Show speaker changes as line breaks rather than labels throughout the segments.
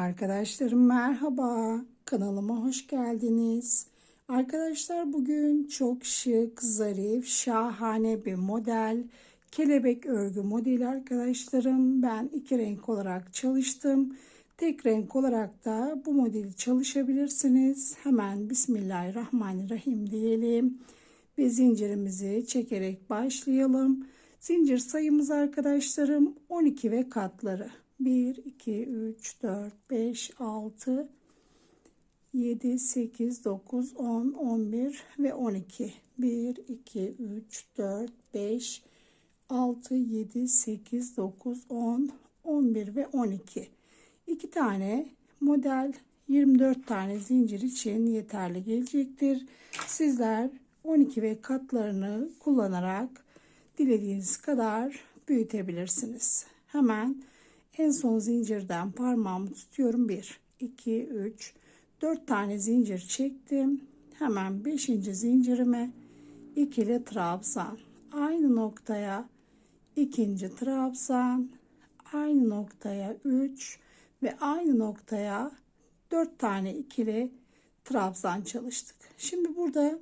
Arkadaşlarım merhaba. Kanalıma hoş geldiniz. Arkadaşlar bugün çok şık, zarif, şahane bir model. Kelebek örgü modeli arkadaşlarım. Ben iki renk olarak çalıştım. Tek renk olarak da bu modeli çalışabilirsiniz. Hemen Bismillahirrahmanirrahim diyelim. Ve zincirimizi çekerek başlayalım. Zincir sayımız arkadaşlarım 12 ve katları. 1, 2, 3, 4, 5, 6, 7, 8, 9, 10, 11 ve 12. 1, 2, 3, 4, 5, 6, 7, 8, 9, 10, 11 ve 12. 2 tane model 24 tane zincir için yeterli gelecektir. Sizler 12 ve katlarını kullanarak dilediğiniz kadar büyütebilirsiniz. Hemen en son zincirden parmağımı tutuyorum. 1, 2, 3, 4 tane zincir çektim. Hemen 5. zincirime ikili trabzan. Aynı noktaya ikinci trabzan. Aynı noktaya 3 ve aynı noktaya 4 tane ikili trabzan çalıştık. Şimdi burada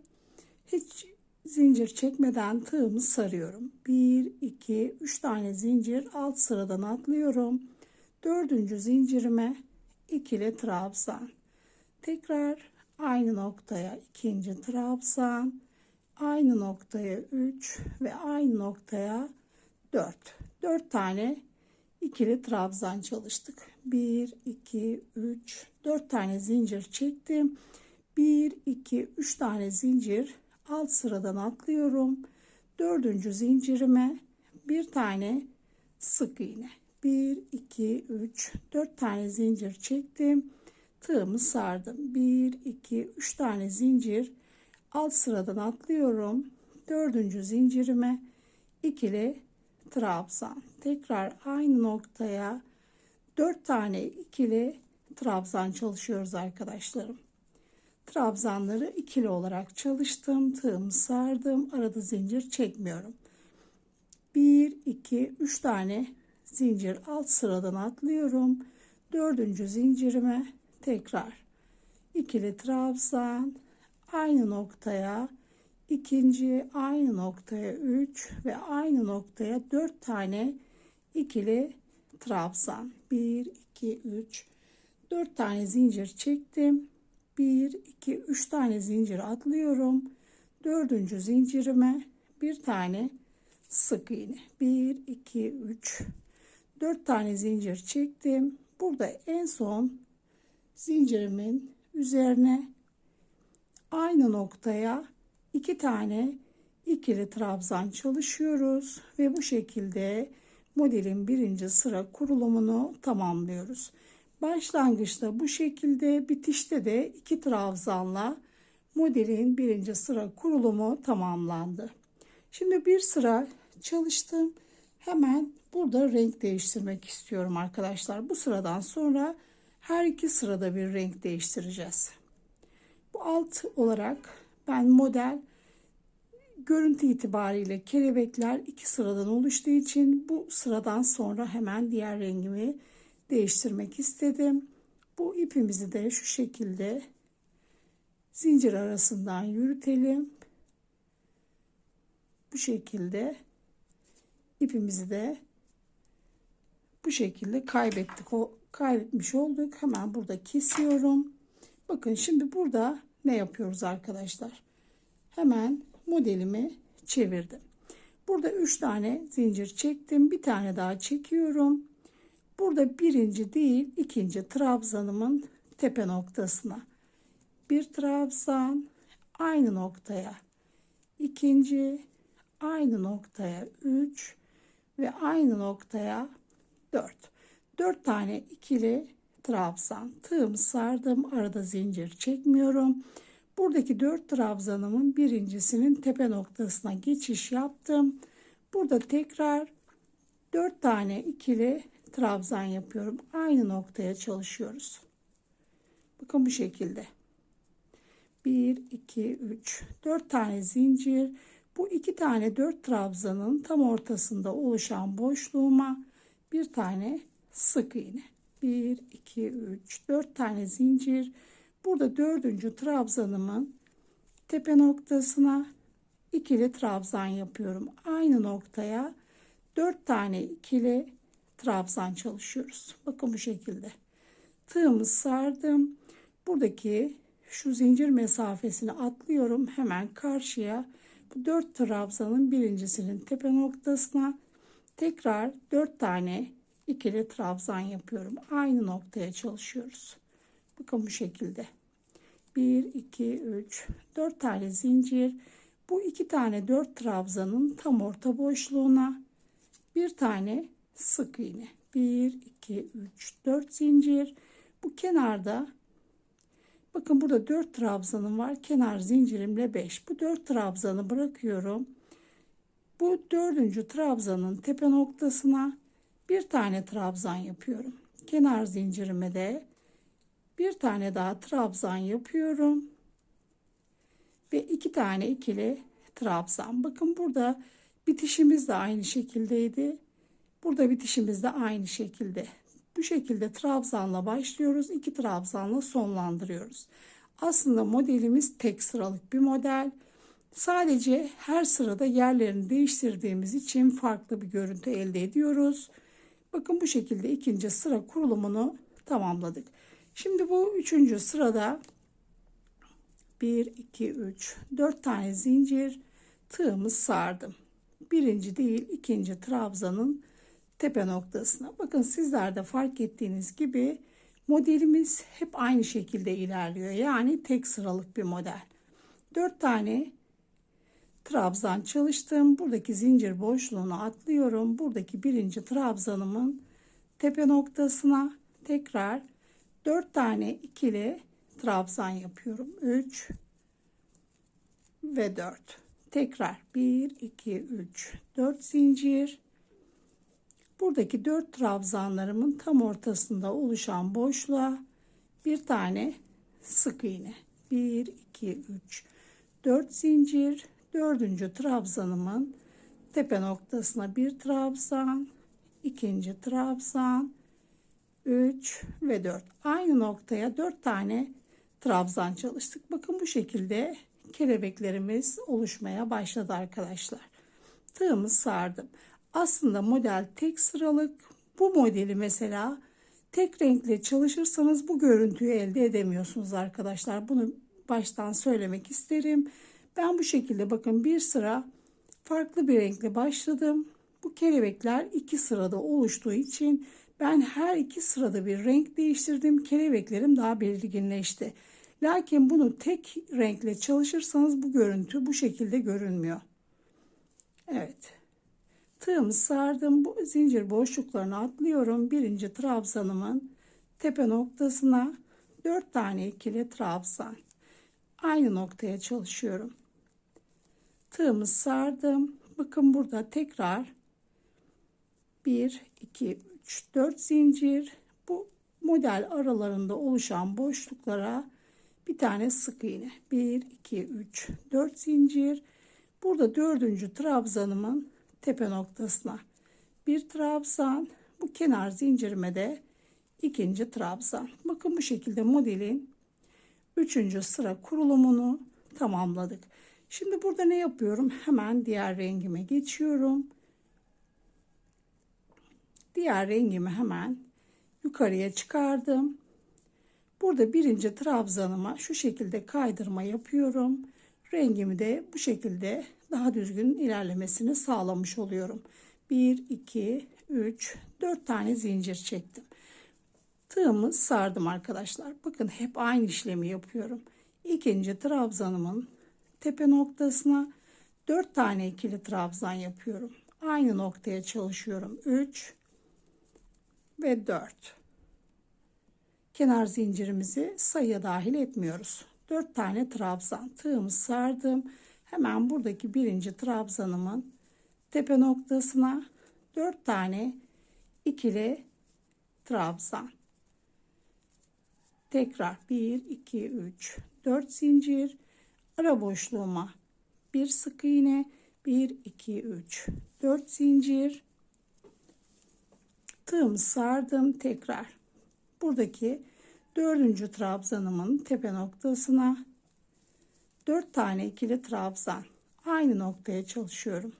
hiç zincir çekmeden tığımı sarıyorum. 1 2 3 tane zincir alt sıradan atlıyorum. Dördüncü zincirime ikili trabzan. Tekrar aynı noktaya ikinci trabzan. Aynı noktaya 3 ve aynı noktaya 4. 4 tane ikili trabzan çalıştık. 1 2 3 4 tane zincir çektim. 1 2 3 tane zincir alt sıradan atlıyorum. Dördüncü zincirime bir tane sık iğne. 1, 2, 3, 4 tane zincir çektim. Tığımı sardım. 1, 2, 3 tane zincir alt sıradan atlıyorum. Dördüncü zincirime ikili trabzan. Tekrar aynı noktaya 4 tane ikili trabzan çalışıyoruz arkadaşlarım. Trabzanları ikili olarak çalıştım. Tığımı sardım. Arada zincir çekmiyorum. 1, 2, 3 tane zincir alt sıradan atlıyorum. Dördüncü zincirime tekrar ikili trabzan aynı noktaya ikinci aynı noktaya 3 ve aynı noktaya 4 tane ikili trabzan 1 2 3 4 tane zincir çektim 1 2 3 tane zincir atlıyorum. Dördüncü zincirime bir tane sık iğne. 1 2 3 4 tane zincir çektim. Burada en son zincirimin üzerine aynı noktaya iki tane ikili trabzan çalışıyoruz ve bu şekilde modelin birinci sıra kurulumunu tamamlıyoruz. Başlangıçta bu şekilde bitişte de iki trabzanla modelin birinci sıra kurulumu tamamlandı. Şimdi bir sıra çalıştım. Hemen burada renk değiştirmek istiyorum arkadaşlar. Bu sıradan sonra her iki sırada bir renk değiştireceğiz. Bu alt olarak ben model görüntü itibariyle kelebekler iki sıradan oluştuğu için bu sıradan sonra hemen diğer rengimi değiştirmek istedim. Bu ipimizi de şu şekilde zincir arasından yürütelim. Bu şekilde ipimizi de bu şekilde kaybettik. O kaybetmiş olduk. Hemen burada kesiyorum. Bakın şimdi burada ne yapıyoruz arkadaşlar? Hemen modelimi çevirdim. Burada 3 tane zincir çektim. Bir tane daha çekiyorum. Burada birinci değil ikinci trabzanımın tepe noktasına. Bir trabzan aynı noktaya ikinci aynı noktaya 3 ve aynı noktaya 4 4 tane ikili trabzan. Tığımı sardım arada zincir çekmiyorum. Buradaki 4 trabzanımın birincisinin tepe noktasına geçiş yaptım. Burada tekrar 4 tane ikili trabzan yapıyorum. Aynı noktaya çalışıyoruz. Bakın bu şekilde. 1, 2, 3, 4 tane zincir. Bu iki tane 4 trabzanın tam ortasında oluşan boşluğuma bir tane sık iğne. 1 2 3 4 tane zincir burada dördüncü trabzanımın tepe noktasına ikili trabzan yapıyorum aynı noktaya 4 tane ikili trabzan çalışıyoruz bakın bu şekilde tığımı sardım buradaki şu zincir mesafesini atlıyorum hemen karşıya bu 4 trabzanın birincisinin tepe noktasına tekrar 4 tane ikili trabzan yapıyorum. Aynı noktaya çalışıyoruz. Bakın bu şekilde. 1 2 3 4 tane zincir. Bu iki tane 4 trabzanın tam orta boşluğuna bir tane sık iğne. 1 2 3 4 zincir. Bu kenarda bakın burada 4 trabzanım var. Kenar zincirimle 5. Bu 4 trabzanı bırakıyorum. Bu dördüncü trabzanın tepe noktasına bir tane trabzan yapıyorum. Kenar zincirime de bir tane daha trabzan yapıyorum. Ve iki tane ikili trabzan. Bakın burada bitişimiz de aynı şekildeydi. Burada bitişimiz de aynı şekilde. Bu şekilde trabzanla başlıyoruz. iki trabzanla sonlandırıyoruz. Aslında modelimiz tek sıralık bir model. Sadece her sırada yerlerini değiştirdiğimiz için farklı bir görüntü elde ediyoruz. Bakın bu şekilde ikinci sıra kurulumunu tamamladık. Şimdi bu üçüncü sırada 1, 2, 3, 4 tane zincir tığımı sardım. Birinci değil ikinci trabzanın tepe noktasına. Bakın sizler de fark ettiğiniz gibi modelimiz hep aynı şekilde ilerliyor. Yani tek sıralık bir model. 4 tane trabzan çalıştım. Buradaki zincir boşluğunu atlıyorum. Buradaki birinci trabzanımın tepe noktasına tekrar 4 tane ikili trabzan yapıyorum. 3 ve 4. Tekrar 1 2 3 4 zincir. Buradaki 4 trabzanlarımın tam ortasında oluşan boşluğa bir tane sık iğne. 1 2 3 4 zincir dördüncü trabzanımın tepe noktasına bir trabzan, ikinci trabzan, 3 ve 4. Aynı noktaya 4 tane trabzan çalıştık. Bakın bu şekilde kelebeklerimiz oluşmaya başladı arkadaşlar. Tığımı sardım. Aslında model tek sıralık. Bu modeli mesela tek renkle çalışırsanız bu görüntüyü elde edemiyorsunuz arkadaşlar. Bunu baştan söylemek isterim. Ben bu şekilde bakın bir sıra farklı bir renkle başladım. Bu kelebekler iki sırada oluştuğu için ben her iki sırada bir renk değiştirdim. Kelebeklerim daha belirginleşti. Lakin bunu tek renkle çalışırsanız bu görüntü bu şekilde görünmüyor. Evet. Tığımı sardım. Bu zincir boşluklarını atlıyorum. Birinci trabzanımın tepe noktasına 4 tane ikili trabzan. Aynı noktaya çalışıyorum tığımı sardım. Bakın burada tekrar 1 2 3 4 zincir bu model aralarında oluşan boşluklara bir tane sık iğne 1 2 3 4 zincir burada dördüncü trabzanımın tepe noktasına bir trabzan bu kenar zincirime de ikinci trabzan bakın bu şekilde modelin üçüncü sıra kurulumunu tamamladık Şimdi burada ne yapıyorum? Hemen diğer rengime geçiyorum. Diğer rengimi hemen yukarıya çıkardım. Burada birinci trabzanıma şu şekilde kaydırma yapıyorum. Rengimi de bu şekilde daha düzgün ilerlemesini sağlamış oluyorum. 1, 2, 3, 4 tane zincir çektim. Tığımı sardım arkadaşlar. Bakın hep aynı işlemi yapıyorum. İkinci trabzanımın tepe noktasına 4 tane ikili trabzan yapıyorum. Aynı noktaya çalışıyorum. 3 ve 4. Kenar zincirimizi sayıya dahil etmiyoruz. 4 tane trabzan tığımı sardım. Hemen buradaki birinci trabzanımın tepe noktasına 4 tane ikili trabzan. Tekrar 1 2 3 4 zincir. Ara boşluğuma bir sık iğne 1 2 3 4 zincir. Tığımı sardım tekrar. Buradaki dördüncü trabzanımın tepe noktasına 4 tane ikili trabzan aynı noktaya çalışıyorum.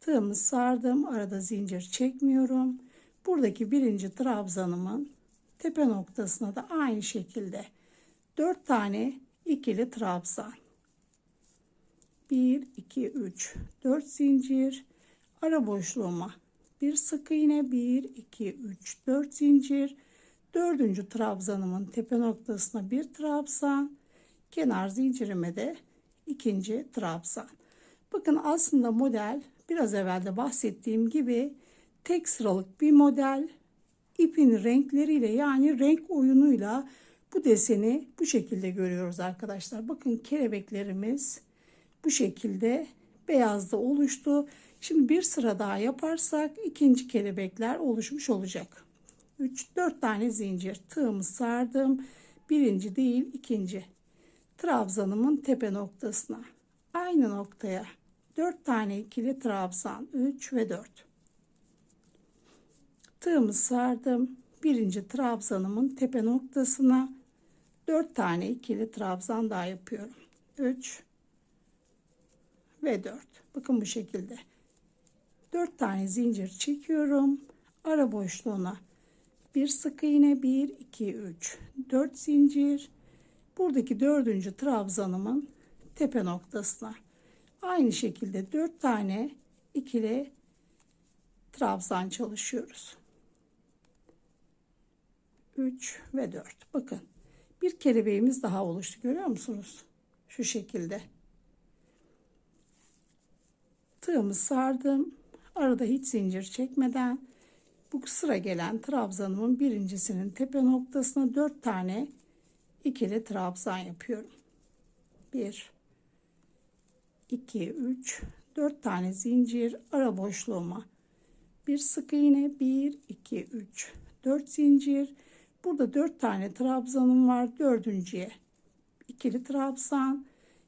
Tığımı sardım. Arada zincir çekmiyorum. Buradaki birinci trabzanımın tepe noktasına da aynı şekilde 4 tane ikili trabzan. 1 2 3 4 zincir ara boşluğuma bir sık iğne 1 2 3 4 zincir dördüncü trabzanımın tepe noktasına bir trabzan kenar zincirime de ikinci trabzan bakın aslında model biraz evvel de bahsettiğim gibi tek sıralık bir model ipin renkleriyle yani renk oyunuyla bu deseni bu şekilde görüyoruz arkadaşlar bakın kelebeklerimiz bu şekilde beyazda oluştu. Şimdi bir sıra daha yaparsak ikinci kelebekler oluşmuş olacak. 3 4 tane zincir tığımı sardım. Birinci değil ikinci. Trabzanımın tepe noktasına. Aynı noktaya 4 tane ikili trabzan 3 ve 4. Tığımı sardım. Birinci trabzanımın tepe noktasına 4 tane ikili trabzan daha yapıyorum. 3 ve 4. Bakın bu şekilde. 4 tane zincir çekiyorum. Ara boşluğuna bir sık iğne 1 2 3 4 zincir. Buradaki dördüncü trabzanımın tepe noktasına aynı şekilde 4 tane ikili trabzan çalışıyoruz. 3 ve 4. Bakın bir kelebeğimiz daha oluştu görüyor musunuz? Şu şekilde. Tığımı sardım. Arada hiç zincir çekmeden bu sıra gelen trabzanımın birincisinin tepe noktasına 4 tane ikili trabzan yapıyorum. 1 2 3 4 tane zincir ara boşluğuma bir sık iğne 1 2 3 4 zincir burada 4 tane trabzanım var dördüncüye ikili trabzan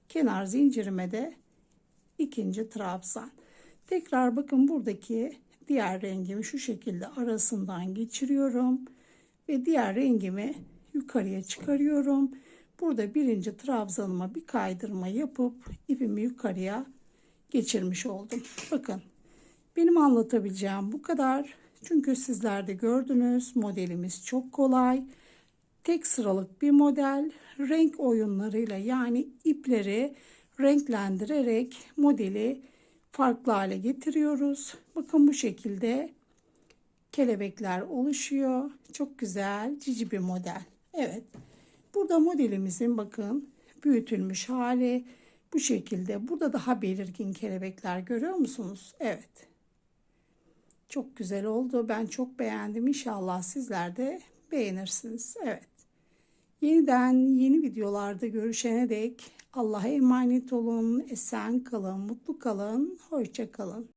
kenar zincirime de ikinci trabzan. Tekrar bakın buradaki diğer rengimi şu şekilde arasından geçiriyorum ve diğer rengimi yukarıya çıkarıyorum. Burada birinci trabzanıma bir kaydırma yapıp ipimi yukarıya geçirmiş oldum. Bakın benim anlatabileceğim bu kadar. Çünkü sizler de gördünüz modelimiz çok kolay. Tek sıralık bir model renk oyunlarıyla yani ipleri renklendirerek modeli farklı hale getiriyoruz. Bakın bu şekilde kelebekler oluşuyor. Çok güzel cici bir model. Evet. Burada modelimizin bakın büyütülmüş hali bu şekilde. Burada daha belirgin kelebekler görüyor musunuz? Evet. Çok güzel oldu. Ben çok beğendim. İnşallah sizler de beğenirsiniz. Evet. Yeniden yeni videolarda görüşene dek Allah'a emanet olun. Esen kalın, mutlu kalın. Hoşça kalın.